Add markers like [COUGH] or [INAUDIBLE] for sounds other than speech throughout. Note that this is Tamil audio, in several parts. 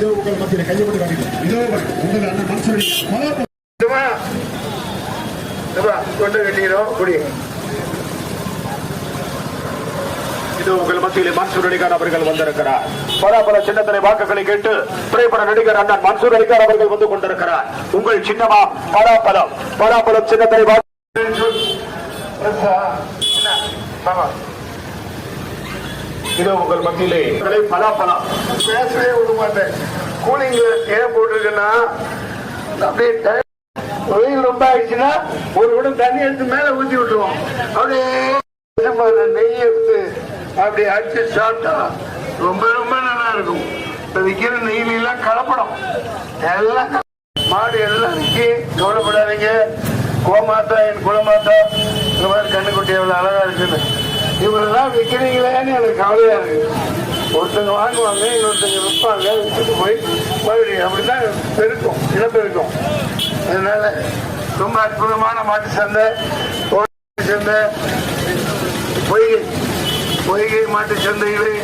இதோ உங்கள் மத்தியில் கையப்பட்டு காட்டுகிறேன் இதோ உங்கள் அண்ணன் மன்சூரி கொண்டு கட்டிக்கிறோம் குடி இது உங்கள் மன்சூர் அலிகார் அவர்கள் வந்திருக்கிறார் பலாபல சின்னத்தினை வாக்குகளை கேட்டு திரைப்பட நடிகர் அண்ணன் மன்சூர் அலிகார் அவர்கள் வந்து கொண்டிருக்கிறார் உங்கள் சின்னமா பலாபலம் பலாபலம் சின்னத்தனை வாக்கு இதோ உங்கள் மத்தியிலே. பலாபலம் பேசவே விட மாட்டேன். கூலிங்ல ஏன் போட்டிருக்குன்னா அப்படியே வெயில் ரொம்ப ஆயிடுச்சுன்னா ஒரு குடம் தண்ணி எடுத்து மேல ஊத்தி விட்டுருவோம். அப்படியே நெய் எடுத்து அப்படி அடிச்சு சாப்பிட்டா ரொம்ப ரொம்ப நல்லா இருக்கும். இப்ப விற்கிற நெய்ல எல்லாம் கலப்படம். எல்லாம் மாடு எல்லாம் விற்கி கவலைப்படாதீங்க. கோமாத்தா என் குலமாத்தா இந்த மாதிரி கண்ணுக்குட்டி எவ்வளவு அழகா இருக்குன்னு. இவரெல்லாம் விற்கிறீங்களேன்னு எனக்கு கவலையா இருக்கு. ஒருத்தங்க வாங்குவாங்க இன்னொருத்தங்க விற்பாங்க விற்றுட்டு போய் மறுபடியும் அப்படிதான் பெருக்கும் இனப்பெருக்கும். அதனால ரொம்ப அற்புதமான மாட்டு சந்தை கோழி சந்தை பொய்கை பொய்கை மாட்டு சந்தைகளை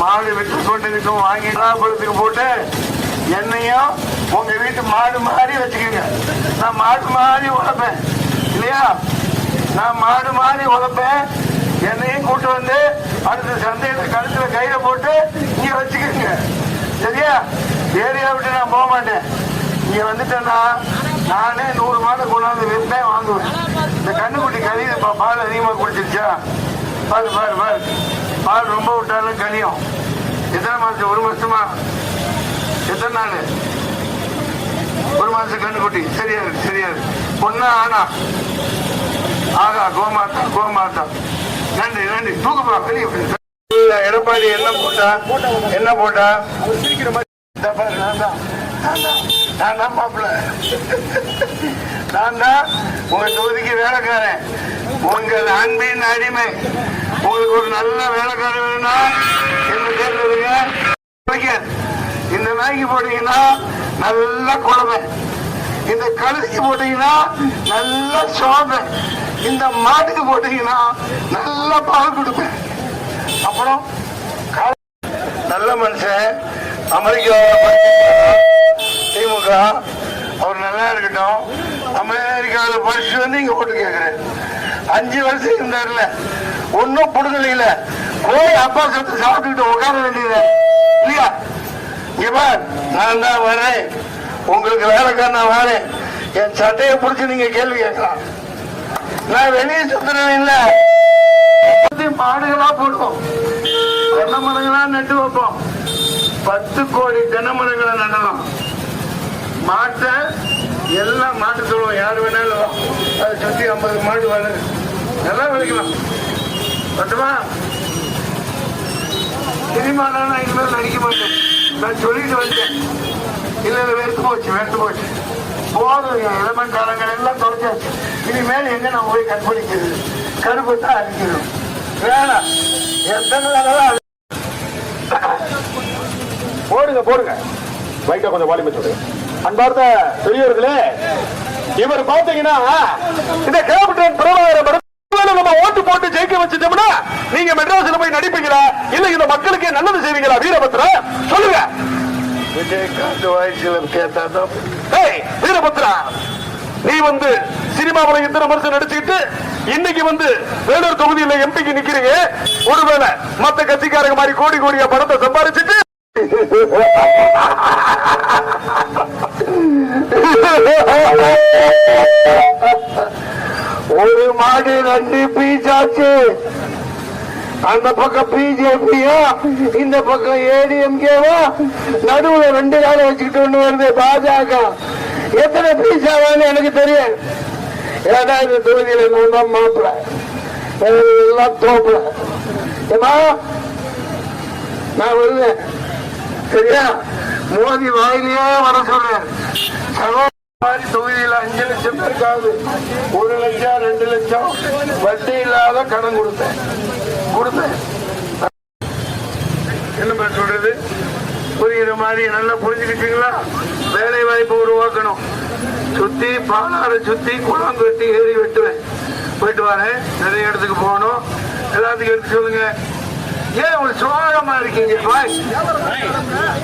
மாடு விற்று கொண்டிருக்கும் வாங்கி பழத்துக்கு போட்டு என்னையும் உங்க வீட்டு மாடு மாதிரி வச்சுக்கோங்க. நான் மாடு மாதிரி உழைப்பேன் இல்லையா? நான் மாடு மாதிரி உழைப்பேன் என்னையும் கூட்டு வந்து அடுத்த சந்தேகத்தை கழுத்துல கையில போட்டு இங்க வச்சுக்கோங்க சரியா? ஏரியா விட்டு நான் போக மாட்டேன். இங்க வந்துட்டேன்னா நானே நூறு மாடு கொண்டாந்து விற்பேன் வாங்குவேன். இந்த கண்ணுக்குட்டி கழியுது பால் அதிகமா குடிச்சிருச்சா? பாரு பாரு பாரு. பால் ரொம்ப விட்டாலும் கழியும் எத்தனை மாசம்? ஒரு மாசமா? எத்தனை நாள்? ஒரு மாசம் கண்ணுக்குட்டி. சரியா இருக்கு சரியா இருக்கு. பொண்ணா ஆனா? ஆகா கோமாத்தா கோமாத்தா நன்றி நன்றி. தூக்குப்பா வெளியே போய். எடப்பாடி என்ன போட்டா? என்ன போட்டா? இந்த பாரு, நான் தான். நான் நான் தான் மாப்பிள்ள. நான் தான் உங்க தொகுதிக்கு வேலைக்காரன். உங்கள் அன்பின் அடிமை. உங்களுக்கு ஒரு நல்ல வேலைக்காரன் வேணும்னா என்ன தேர்ந்தெடுங்க. இந்த நாய்க்கு போட்டீங்கன்னா நல்ல குழந்தை. இந்த கழுதைக்கு போட்டீங்கன்னா நல்ல சோமை இந்த மாட்டுக்கு போட்டீங்கன்னா நல்லா பால் கொடுப்பேன். அப்புறம் நல்ல மனுஷன் அமெரிக்கா திமுக அவர் நல்லா இருக்கட்டும். அமெரிக்காவில் படிச்சு வந்து இங்க போட்டு கேட்கிறேன் அஞ்சு வருஷம் இருந்தார்ல ஒன்னும் புடுங்கல போய் அப்பா சத்து சாப்பிட்டுக்கிட்டு உட்கார வேண்டியது இல்லையா? இவா நான் தான் வரேன். உங்களுக்கு வேலைக்காரன் வரேன். என் சட்டையை பிடிச்சி நீங்க கேள்வி கேட்கலாம். நான் வெளியே சுத்துறேன் இல்ல மாடுகளா போடுவோம். தென்னை நட்டு வைப்போம். பத்து கோடி தென்னை மரங்களை நடலாம் மாட்டை எல்லாம் மாட்டு சொல்லுவோம். யார் வேணாலும் அதை சுத்தி ஐம்பது மாடு வேணும் நல்லா விளைக்கலாம் பட்டுமா சினிமா நான் இனிமேல் நடிக்க மாட்டேன் நான் சொல்லிட்டு வந்தேன். இல்ல இல்ல வெறுத்து போச்சு வெறுத்து போச்சு. போதும் என் எல்லாம் தொலைச்சாச்சு. இனிமேல் எங்க நான் போய் கற்பழிக்கிறது கருப்பு தான் அழிக்கணும் வேணாம் எத்தனை தடவை போடுங்க போடுங்க. லைட்டா கொஞ்சம் வாலிமை சொல்லுங்க. அன்பார்த்த பெரியவர்களே இவர் பாத்தீங்கன்னா இந்த கேபிட்டல் பிரபாகர நம்ம ஓட்டு போட்டு ஜெயிக்க வச்சுட்டோம்னா நீங்க மெட்ராஸ்ல போய் நடிப்பீங்களா? இல்ல இந்த மக்களுக்கு நல்லது செய்வீங்களா வீரபத்ரா? சொல்லுங்க. விஜயகாந்த் வயசுல கேட்டா ஏய் வீரபத்ரா நீ வந்து சினிமாவில் இத்தனை வருஷம் நடிச்சுக்கிட்டு இன்னைக்கு வந்து வேலூர் தொகுதியில எம்பிக்கு நிக்கிறீங்க. ஒருவேளை மத்த கட்சிக்காரங்க மாதிரி கோடி கோடியா பணத்தை சம்பாதிச்சுட்டு [LAUGHS] ஒரு மாடு ரெண்டு பீச்சாச்சு. அந்த பக்கம் பிஜேபியா இந்த பக்கம் ஏடிஎம்கேவா நடுவுல ரெண்டு நாள் வச்சுக்கிட்டு ஒண்ணு வருது பாஜக. எத்தனை பீஸ் ஆவான்னு எனக்கு தெரியும் ஏன்னா இந்த தொகுதியில நான் தான் எல்லாம் தோப்புல. ஏமா நான் வருவேன். சரியா? மோதி வாயிலேயே வர சொல்றேன். மாதிரி தொகுதியில் அஞ்சு லட்சம் பேருக்காவது. ஒரு லட்சம் ரெண்டு லட்சம். வட்டி இல்லாத கடன் கொடுத்தேன். கொடுத்தேன் என்ன சொல்றது? புரியுற மாதிரி நல்லா புரிஞ்சுக்கிட்டீங்களா? வேலை வாய்ப்பு உருவாக்கணும். சுத்தி பாலாறு சுத்தி குளம் கட்டி ஏறி வெட்டுவேன். போயிட்டு வரேன். நிறைய இடத்துக்கு போகணும். எல்லாத்துக்கும் எடுத்து சொல்லுங்க. ஏன் ஒரு சுவாகமா இருக்கீங்க? பாய்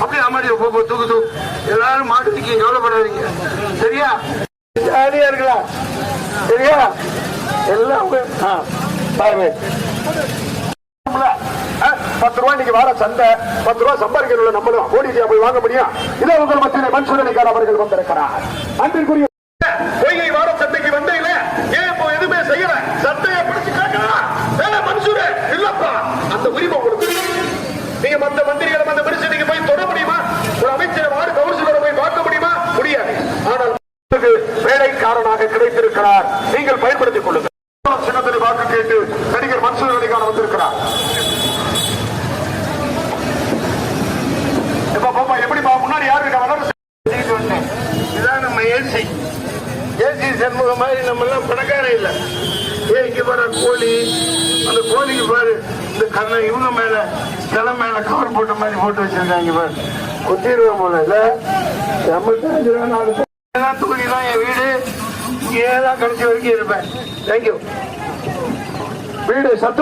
அப்படி அம்மாடி போ தூக்கு தூக்கு. எல்லாரும் மாட்டிருக்கீங்க கவலைப்படாதீங்க. சரியா? ஜாலியா இருக்கலாம். சரியா? எல்லாம் பாருங்க ஆ, பத்து ரூபாய் இன்னைக்கு வார சந்தை. பத்து ரூபாய் நம்மளும் போய் வாங்க முடியும். இதே உங்கள் அவர்கள் வந்திருக்கிறார். அன்பிற்குரிய பொய்கை வார சந்தைக்கு ஏன் இப்போ எதுவுமே செய்யல? சந்தையை பிடிச்சு கேட்கலாம் இல்லப்பா. அந்த உரிமை உங்களுக்கு. நீங்க மத்த மந்திரிகளை மத்த மனுஷன் நீங்க போய் தொட முடியுமா? ஒரு வார்டு கவுன்சிலரை போய் பார்க்க முடியுமா? முடியாது. ஆனால் வேலைக்காரனாக கிடைத்திருக்கிறார். நீங்கள் பயன்படுத்திக் கொள்ளுங்கள். சின்னத்தில் வாக்கு கேட்டு நடிகர் மன்சூர் அலிகான் வந்திருக்கிறார். எப்ப பாப்பா எப்படி முன்னாடி யாரு இருக்கா இதான் நம்ம ஏசி ஏசி சண்முக மாதிரி நம்ம எல்லாம் பணக்கார இல்ல. ஏன் இங்க பாரு கோழி அந்த கோழிக்கு பாரு இந்த கண்ணை இவங்க மேல கிளை மேல கவர் போட்ட மாதிரி போட்டு வச்சிருக்காங்க பாரு. கொத்திடுவோம் போல இல்ல? நம்ம ரூபா நாலு பேர் தூக்கி தான் என் வீடு இங்கே தான் கடைசி வரைக்கும் இருப்பேன். தேங்க்யூ வீடு சத்து